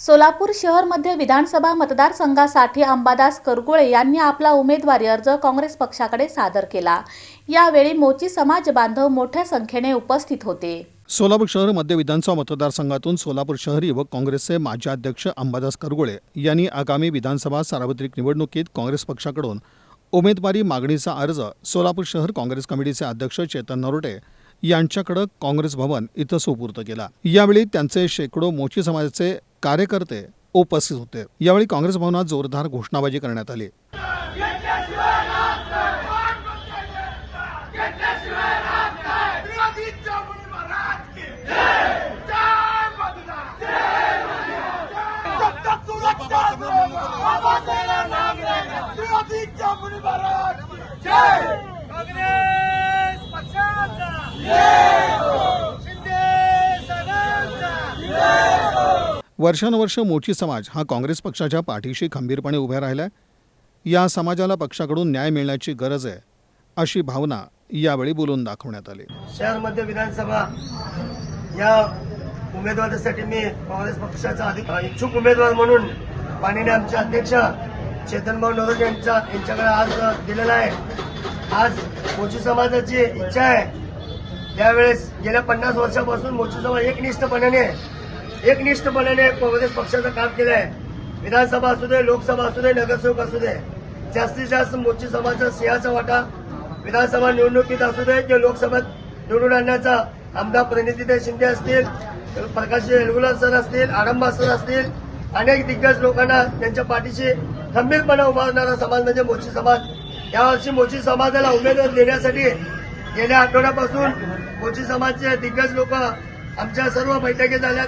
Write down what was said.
सोलापूर शहरमध्ये विधानसभा मतदारसंघासाठी अंबादास करगुळे यांनी आपला उमेदवारी अर्ज काँग्रेस पक्षाकडे सादर केला. यावेळी मोची समाज बांधव मोठ्या संख्येने उपस्थित होते. सोलापूर शहर मध्य विधानसभा मतदारसंघातून सोलापूर शहर युवक काँग्रेसचे माजी अध्यक्ष अंबादास करगुळे यांनी आगामी विधानसभा सार्वत्रिक निवडणुकीत काँग्रेस पक्षाकडून उमेदवारी मागणीचा अर्ज सोलापूर शहर काँग्रेस कमिटीचे अध्यक्ष चेतन नरोटे यांच्याकडे काँग्रेस भवन इथं सुपूर्त केला. यावेळी त्यांचे शेकडो मोची समाजाचे कार्यकर्ते उपस्थित होते. यावेळी काँग्रेस भवनात जोरदार घोषणाबाजी करण्यात आली. जय! वर्षानुवर्ष मोची समाज हा काँग्रेस पक्षाच्या पाठीशी खंबीरपणे उभ्या राहिला या समाजाला पक्षाकडून न्याय मिळण्याची गरज आहे अशी भावना यावेळी बोलून दाखवण्यात आली. शहर मध्य विधानसभा या उमेदवारासाठी मी काँग्रेस पक्षाचा अधिक इच्छुक उमेदवार म्हणून माननीय आमचे अध्यक्ष चेतनभाऊ नरोज यांच्या यांच्याकडे आज दिलेला आहे. आज मोची समाजाची इच्छा आहे. यावेळेस गेल्या पन्नास वर्षापासून मोची समाज एकनिष्ठपणाने एकनिष्ठपणाने काँग्रेस पक्षाचं काम केलं आहे विधानसभा असू दे लोकसभा असू दे नगरसेवक असू दे. जास्तीत जास्त मोची समाजाचा सिंहाचा वाटा विधानसभा निवडणुकीत असू दे किंवा लोकसभेत निवडून आणण्याचा आमदार प्रणितीताई शिंदे असतील प्रकाश एलगुला सर असतील आडंबा सर असतील अनेक दिग्गज लोकांना त्यांच्या पाठीशी खंबीरपणे उभारणारा समाज म्हणजे मोची समाज. यावर्षी मोची समाजाला उमेदवार देण्यासाठी गेल्या आठवड्यापासून मोची समाजचे दिग्गज लोक आमच्या सर्व बैठकी झाल्या